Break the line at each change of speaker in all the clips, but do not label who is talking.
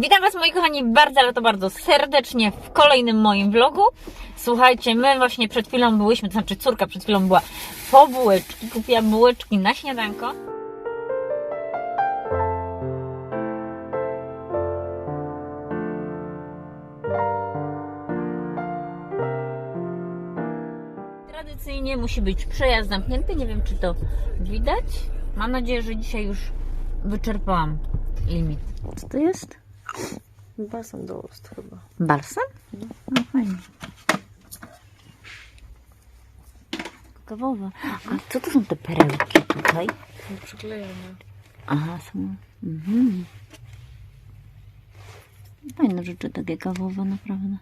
Witam Was moi kochani bardzo, ale to bardzo serdecznie w kolejnym moim vlogu. Słuchajcie, my właśnie przed chwilą byłyśmy, to znaczy córka przed chwilą była po bułeczki, kupiła bułeczki na śniadanko. Tradycyjnie musi być przejazd zamknięty, nie wiem czy to widać. Mam nadzieję, że dzisiaj już wyczerpałam limit. Co to jest?
Basen do ust chyba.
Balsam? No fajnie. Kawowa. A co to są te perełki tutaj?
Są przyklejone.
Aha, są. Mhm. Fajne rzeczy takie kawowe, naprawdę.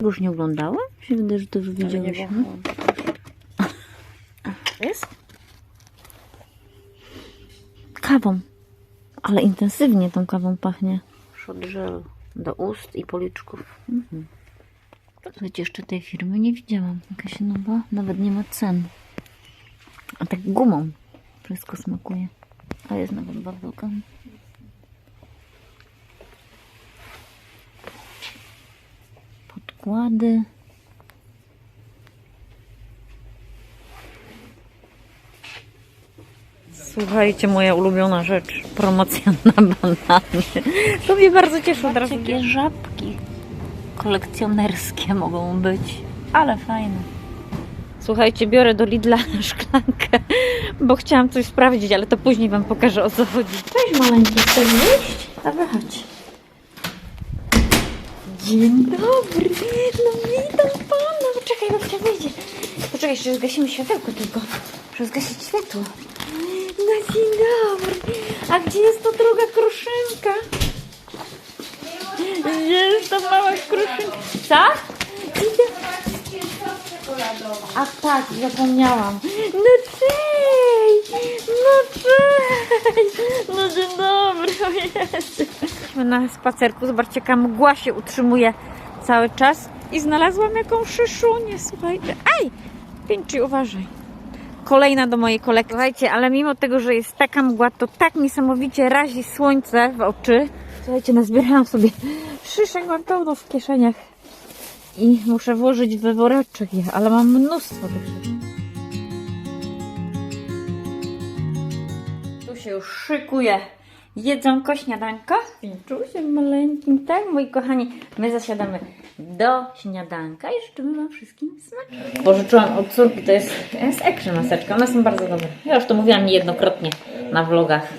Już nie oglądałam? Się wydaje, że to już widziałyśmy. Jest? Kawą. Ale intensywnie tą kawą pachnie. Shot żel do ust i policzków. Mhm. Słuchajcie, jeszcze tej firmy nie widziałam. Jakaś nowa, nawet nie ma cen. A tak gumą wszystko smakuje. A jest nawet barbelkami. Podkłady. Słuchajcie, moja ulubiona rzecz. Promocja na banany. To mnie bardzo cieszy od razu. Jakie żabki kolekcjonerskie mogą być. Ale fajne. Słuchajcie, biorę do Lidla szklankę, bo chciałam coś sprawdzić, ale to później Wam pokażę o co chodzi. Cześć maleńki, chcesz wyjść? A wychodź. Dzień dobry, no witam Pana. Poczekaj, babcia wyjdzie. Poczekaj, jeszcze zgasimy światełko tylko. Muszę zgasić światło. Dzień dobry. A gdzie jest ta druga kruszynka? Gdzie jest ta mała kruszynka? Co? A tak, zapomniałam. No cześć! No cześć! No dzień dobry, o. Jesteśmy na spacerku, zobaczcie jaka mgła się utrzymuje cały czas. I znalazłam jakąś szyszunię, słuchajcie. Aj! Pięci, uważaj. Kolejna do mojej kolekcji. Słuchajcie, ale mimo tego, że jest taka mgła, to tak niesamowicie razi słońce w oczy. Słuchajcie, nazbierałam sobie szyszek, mam pełno w kieszeniach. I muszę włożyć we woreczek je, ale mam mnóstwo tych rzeczy. Tu się już szykuje jedzonko, śniadanko. Pięczusiem maleńkim, tak moi kochani. My zasiadamy do śniadanka i życzymy Wam wszystkim smacznego. Pożyczyłam od córki, to jest, to jest action maseczka, one są bardzo dobre. Ja już to mówiłam niejednokrotnie na vlogach.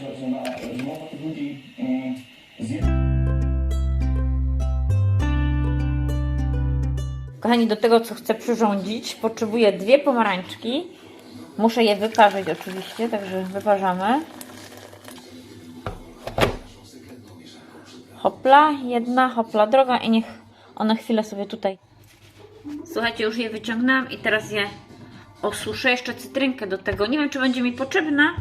Kochani, do tego, co chcę przyrządzić, potrzebuję dwie pomarańczki. Muszę je wyparzyć oczywiście, także wyparzamy. Hopla, jedna, hopla, droga i niech one chwilę sobie tutaj. Słuchajcie, już je wyciągnęłam i teraz je osuszę. Jeszcze cytrynkę do tego. Nie wiem, czy będzie mi potrzebna,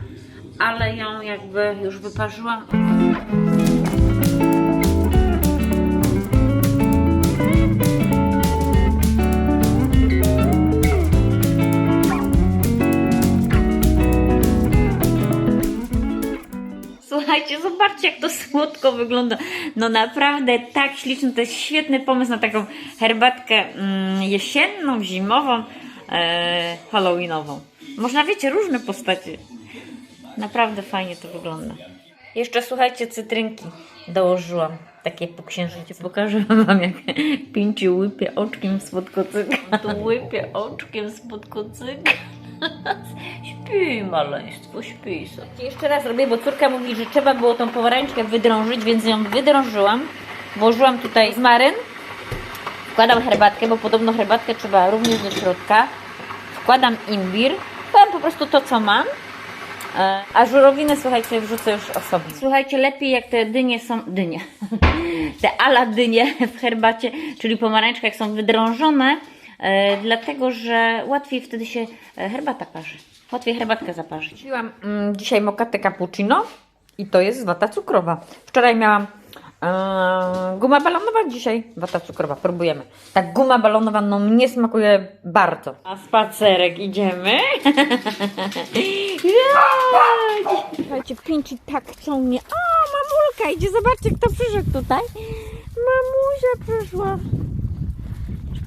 ale ją jakby już wyparzyłam. Słuchajcie, zobaczcie jak to słodko wygląda. No naprawdę tak śliczne. To jest świetny pomysł na taką herbatkę mm, jesienną, zimową, e, halloweenową. Można, wiecie, różne postacie. Naprawdę fajnie to wygląda. Jeszcze słuchajcie, cytrynki dołożyłam. Takie po księżycu. Pokażę wam jak Pinci łypie oczkiem spod kocyka. To łypie oczkiem spod kocyka. Śpi maleństwo, śpi sobie. Jeszcze raz robię, bo córka mówi, że trzeba było tą pomarańczkę wydrążyć, więc ją wydrążyłam. Włożyłam tutaj zmaryn. Wkładam herbatkę, bo podobno herbatkę trzeba również do środka. Wkładam imbir. Wkładam po prostu to, co mam. E, A żurowiny, słuchajcie, wrzucę już osobno. Słuchajcie, lepiej jak te dynie są... Dynie. Te ala dynie w herbacie, czyli pomarańczka, są wydrążone, e, dlatego, że łatwiej wtedy się e, herbata parzy. Łatwiej herbatkę zaparzyć. Piłam mm, dzisiaj mokatę cappuccino i to jest wata cukrowa. Wczoraj miałam Eee, guma balonowa dzisiaj, wata cukrowa, próbujemy. Tak, guma balonowa no mnie smakuje bardzo. A spacerek idziemy? Ja! Słuchajcie, pięci tak chcą mnie. O, mamulka idzie, zobaczcie kto przyszedł tutaj. Mamusia przyszła.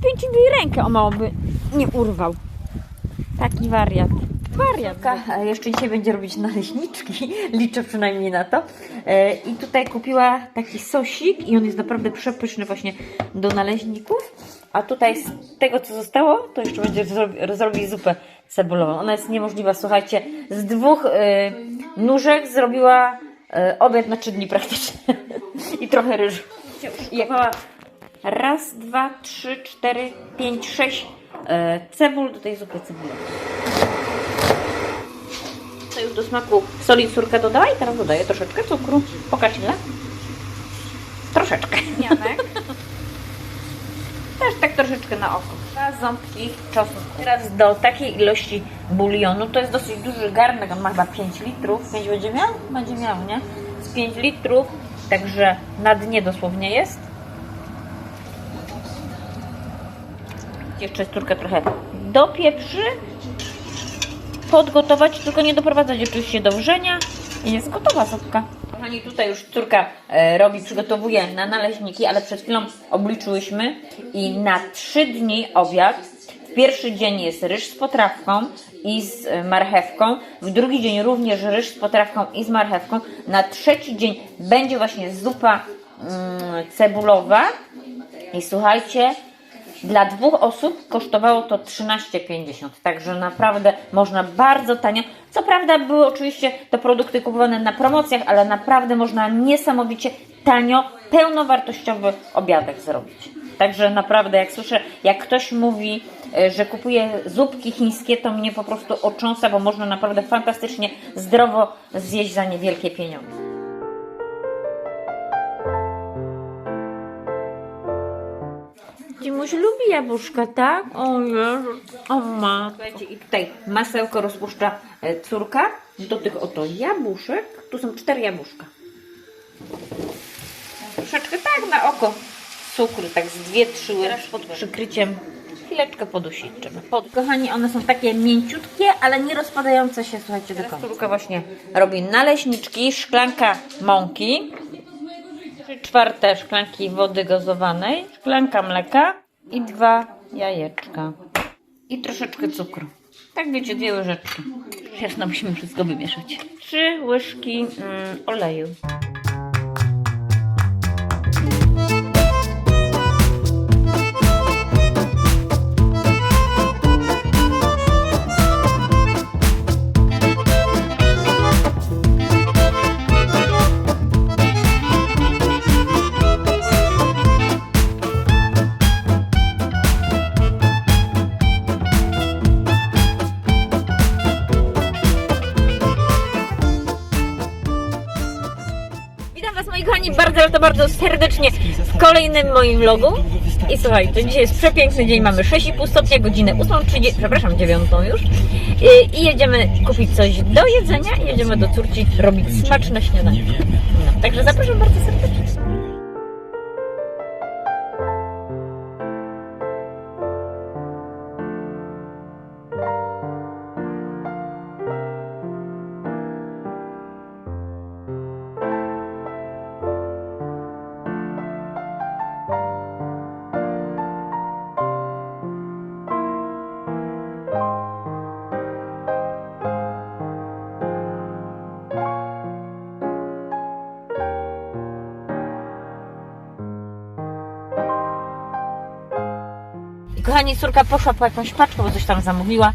Pięci mi rękę o mało by nie urwał. Taki wariat. Wariat. e, Jeszcze dzisiaj będzie robić naleśniczki, liczę przynajmniej na to. E, I tutaj kupiła taki sosik i on jest naprawdę przepyszny właśnie do naleśników. A tutaj z tego co zostało, to jeszcze będzie zrobi, zrobić zupę cebulową. Ona jest niemożliwa, słuchajcie. Z dwóch e, nóżek zrobiła e, obiad na trzy dni praktycznie. I trochę ryżu. I jak raz, dwa, trzy, cztery, pięć, sześć cebul do tej zupy cebulowej. To już do smaku soli córkę dodała i teraz dodaję troszeczkę cukru. Pokaż ile? Troszeczkę.
Janek.
Też tak troszeczkę na oko. Dwa ząbki czosnku. Teraz do takiej ilości bulionu, to jest dosyć duży garnek, on ma chyba 5 litrów. 5 będzie miał? Będzie miał, nie? Z 5 litrów, także na dnie dosłownie jest. Jeszcze córkę trochę dopieprzy. Podgotować, tylko nie doprowadzać oczywiście do wrzenia. I jest gotowa zupka. Kochani, tutaj już córka e, robi, przygotowuje na naleśniki, ale przed chwilą obliczyłyśmy i na trzy dni obiad. W pierwszy dzień jest ryż z potrawką i z e, marchewką. W drugi dzień również ryż z potrawką i z marchewką. Na trzeci dzień będzie właśnie zupa mm, cebulowa. I słuchajcie, dla dwóch osób kosztowało to 13,50, także naprawdę można bardzo tanio. Co prawda były oczywiście te produkty kupowane na promocjach, ale naprawdę można niesamowicie tanio, pełnowartościowy obiadek zrobić. Także naprawdę, jak słyszę, jak ktoś mówi, e, że kupuje zupki chińskie, to mnie po prostu otrząsa, bo można naprawdę fantastycznie, zdrowo zjeść za niewielkie pieniądze. Dzimuś lubi jabłuszka, tak? O Jezu, o ma. Słuchajcie, i tutaj masełko rozpuszcza e, córka do tych oto jabłuszek. Tu są cztery jabłuszka. Troszeczkę tak na oko cukru, tak z dwie, trzy łyżki pod przykryciem. Chwileczkę podusić trzeba. Pod. Kochani, one są takie mięciutkie, ale nie rozpadające się, słuchajcie, do końca. Córka właśnie robi naleśniczki, szklanka mąki, czwarte szklanki wody gazowanej, szklanka mleka i dwa jajeczka. I troszeczkę cukru. Tak wiecie, dwie łyżeczki. Teraz no, musimy wszystko wymieszać. Trzy łyżki mm, oleju. Bardzo, serdecznie w kolejnym moim vlogu. I słuchajcie, dzisiaj jest przepiękny dzień, mamy 6,5 stopnia, godzinę 8.30, przepraszam, 9 już. I, I jedziemy kupić coś do jedzenia i jedziemy do córci robić smaczne śniadanie. No, także zapraszam bardzo serdecznie. I kochani, córka poszła po jakąś paczkę, bo coś tam zamówiła.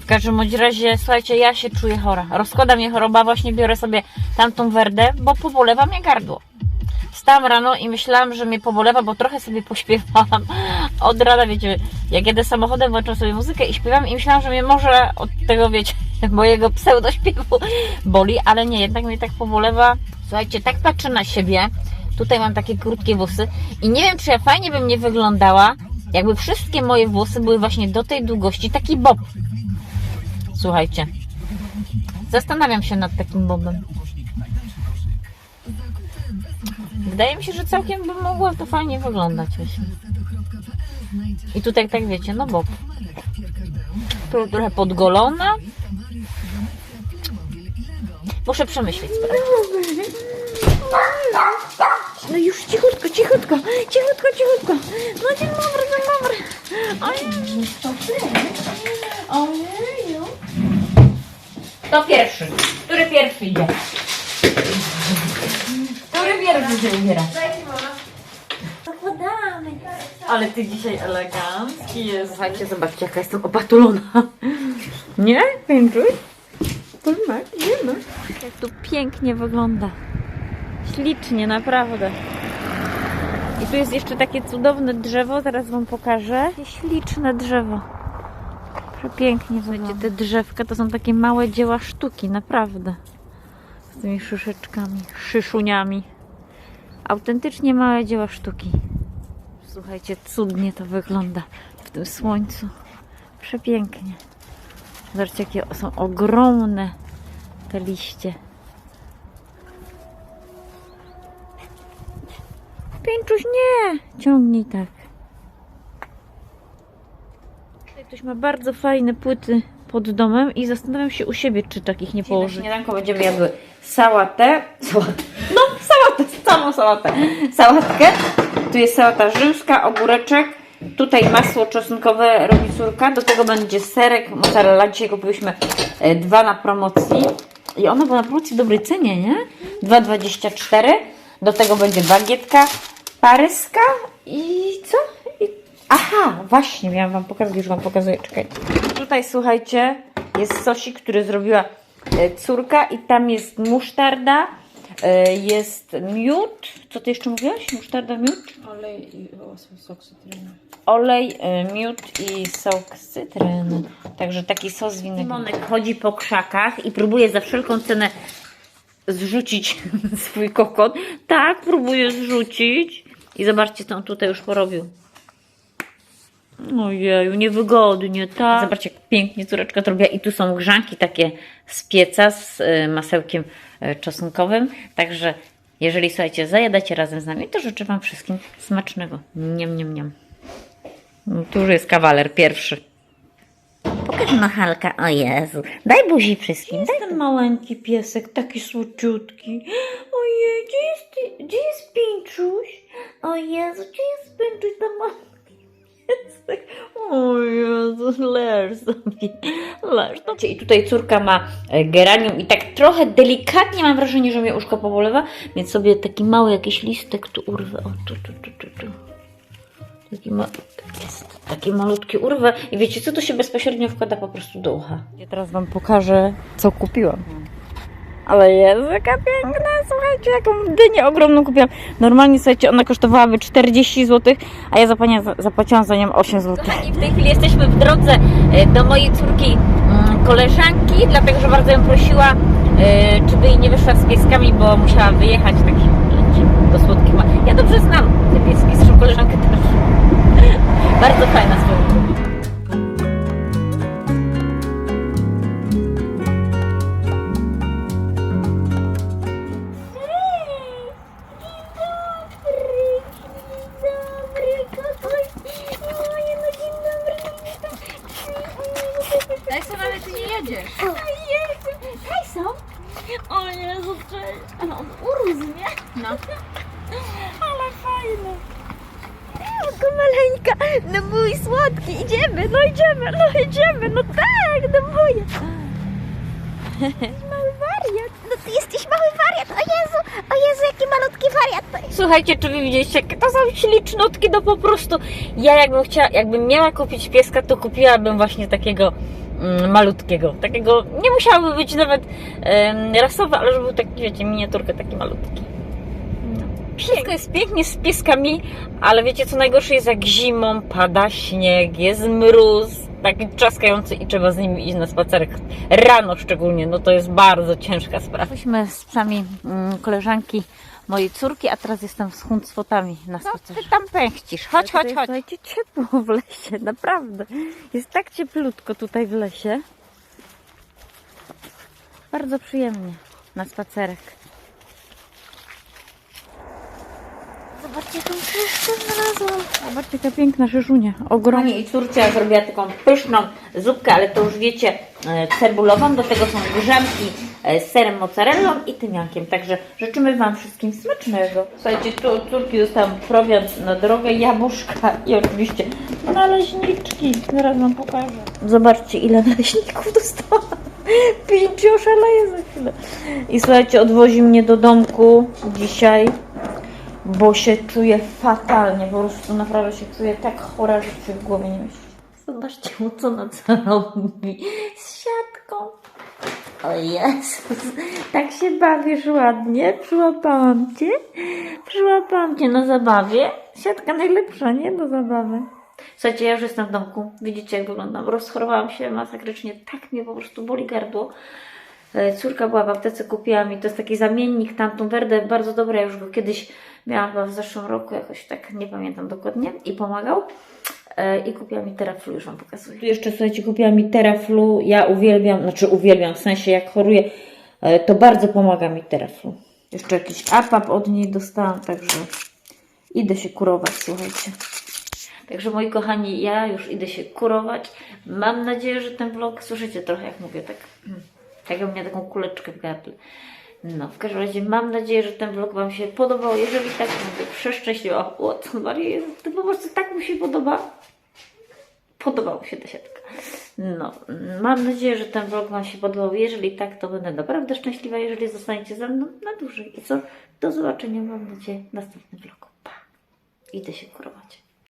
W każdym bądź razie, słuchajcie, ja się czuję chora. Rozkłada mnie choroba, właśnie biorę sobie tamtą werdę, bo pobolewa mnie gardło. Wstałam rano i myślałam, że mnie pobolewa, bo trochę sobie pośpiewałam. Od rana, wiecie, jak jedę samochodem, włączam sobie muzykę i śpiewam i myślałam, że mnie może od tego, wiecie, mojego pseudośpiewu boli, ale nie, jednak mnie tak pobolewa. Słuchajcie, tak patrzę na siebie. Tutaj mam takie krótkie włosy i nie wiem, czy ja fajnie bym nie wyglądała, jakby wszystkie moje włosy były właśnie do tej długości, taki bob. Słuchajcie, zastanawiam się nad takim bobem. Wydaje mi się, że całkiem by mogło to fajnie wyglądać właśnie. I tutaj tak wiecie, no bo tu trochę podgolona. Muszę przemyśleć sprawę. No już cichutko, cichutko, cichutko, cichutko. No dzień dobry, dzień dobry. Ojej. Ojeju. To pierwszy. Który pierwszy idzie? Który pierwszy się ubiera? Zakładamy. Ale ty dzisiaj elegancki jest. Słuchajcie, zobaczcie jaka jestem opatulona. Nie? Piękny? Nie Jak tu pięknie wygląda. Ślicznie, naprawdę. I tu jest jeszcze takie cudowne drzewo, zaraz wam pokażę. Śliczne drzewo. Przepięknie wygląda. Te drzewka to są takie małe dzieła sztuki, naprawdę. Z tymi szyszeczkami, szyszuniami. Autentycznie małe dzieła sztuki. Słuchajcie, cudnie to wygląda w tym słońcu. Przepięknie. Zobaczcie, jakie są ogromne te liście. Pięczuś, nie! Ciągnij tak. Tutaj ktoś ma bardzo fajne płyty pod domem i zastanawiam się u siebie, czy takich nie położyć. Na śniadanko będziemy jadły sałatę. Sałatę. No, sałatę, całą sałatę. Sałatkę. Tu jest sałata rzymska, ogóreczek. Tutaj masło czosnkowe robi córka. Do tego będzie serek, mozzarella. Dzisiaj kupiliśmy e, dwa na promocji. I one były na promocji w dobrej cenie, nie? 2,24. Do tego będzie bagietka paryska i co? I... Aha, właśnie, miałam Wam pokazać, już Wam pokazuję, czekaj. Tutaj, słuchajcie, jest sosik, który zrobiła e, córka i tam jest musztarda, e, jest miód. Co Ty jeszcze mówiłaś? Musztarda, miód?
Olej i sok cytryny.
olej, y, miód i sok z cytryny. Także taki sos winny. Simonek chodzi po krzakach i próbuje za wszelką cenę zrzucić swój kokon. Tak, próbuje zrzucić. I zobaczcie, co on tutaj już porobił. Ojeju, niewygodnie, tak. Zobaczcie, jak pięknie córeczka to robiła. I tu są grzanki takie z pieca z y, masełkiem y, czosnkowym. Także jeżeli, słuchajcie, zajadacie razem z nami, to życzę Wam wszystkim smacznego. Niam, niam. No, tu już jest kawaler pierwszy. Pokaż machalka, o Jezu. Daj buzi wszystkim. Jest ten maleńki piesek, taki słodziutki. Ojej, gdzie jest, ty- gdzie jest Pinczuś? O Jezu, gdzie jest Pinczuś, ten malutki piesek? O Jezu, leż sobie, leż. No. I tutaj córka ma e, geranium i tak trochę delikatnie mam wrażenie, że mnie uszko pobolewa, więc sobie taki mały jakiś listek tu urwę. O, tu, tu, tu, tu, tu. Taki ma... Jest taki malutki urwę i wiecie co, to się bezpośrednio wkłada po prostu do ucha. Ja teraz Wam pokażę, co kupiłam. Ale jest jaka piękna, słuchajcie, jaką dynię ogromną kupiłam. Normalnie, słuchajcie, ona kosztowałaby 40 zł, a ja zapłaciłam, zapłaciłam za nią 8 zł. Kochani, w tej chwili jesteśmy w drodze e, do mojej córki mm, koleżanki, dlatego, że bardzo ją prosiła, e, czy by jej nie wyszła z pieskami, bo musiała wyjechać taki do słodkich. ma- Ja dobrze znam te pieski, zresztą koleżankę też. Bardzo fajna swoją Słuchajcie, czy wy widzieliście, to są ślicznotki, no po prostu ja jakbym chciała, jakbym miała kupić pieska, to kupiłabym właśnie takiego mm, malutkiego. Takiego, nie musiałoby być nawet em, rasowy, ale żeby był taki, wiecie, miniaturkę taki malutki. Wszystko jest pięknie z pieskami, ale wiecie co najgorsze jest jak zimą pada śnieg, jest mróz, taki trzaskający i trzeba z nimi iść na spacerek rano szczególnie, no to jest bardzo ciężka sprawa. Byliśmy z psami mm, koleżanki mojej córki, a teraz jestem z huncwotami na spacerze. ty tam pęchcisz? Chodź, chodź, chodź. Słuchajcie, ciepło w lesie, naprawdę. Jest tak cieplutko tutaj w lesie. Bardzo przyjemnie na spacerek. Zobaczcie, jaką szyszkę znalazłam. Zobaczcie, jaka piękna szyszunia. Ogromnie. I córcia zrobiła taką pyszną zupkę, ale to już wiecie, e, cebulową. Do tego są grzanki e, z serem mozzarellą i tymiankiem. Także życzymy Wam wszystkim smacznego. Słuchajcie, tu córki dostałam prowiant na drogę, jabłuszka i oczywiście naleśniczki. Zaraz Wam pokażę. Zobaczcie, ile naleśników dostałam. Pięciu oszaleje za chwilę. I słuchajcie, odwozi mnie do domku dzisiaj bo się czuję fatalnie, po prostu naprawdę się czuję tak chora, że się w głowie nie mieści. Zobaczcie mu, co na co robi z siatką. O Jezus, tak się bawisz ładnie, przyłapałam Cię, przyłapałam Cię na zabawie. Siatka najlepsza, nie? Do zabawy. Słuchajcie, ja już jestem w domku, widzicie jak wyglądam, rozchorowałam się masakrycznie, tak mnie po prostu boli gardło. E, Córka była w aptece, kupiła mi, to jest taki zamiennik Tantum Verde, bardzo dobry, ja już go kiedyś miałam chyba w zeszłym roku, jakoś tak, nie pamiętam dokładnie, i pomagał. E, I kupiła mi Teraflu, już Wam pokazuję. Tu jeszcze, słuchajcie, kupiła mi Teraflu, ja uwielbiam, znaczy uwielbiam, w sensie jak choruję, e, to bardzo pomaga mi Teraflu. Jeszcze jakiś apap od niej dostałam, także idę się kurować, słuchajcie. Także moi kochani, ja już idę się kurować. Mam nadzieję, że ten vlog, słyszycie trochę jak mówię, tak, tak miała taką kuleczkę w gardle. No, w każdym razie mam nadzieję, że ten vlog Wam się podobał. Jeżeli tak, to będę przeszczęśliwa. O, to Maria, to po prostu tak mi się podoba. Podobała mi się ta siatka. No, mam nadzieję, że ten vlog Wam się podobał. Jeżeli tak, to będę naprawdę szczęśliwa, jeżeli zostaniecie ze mną na dłużej. I co? Do zobaczenia, mam nadzieję, w następnym vlogu. Pa! Idę się kurować.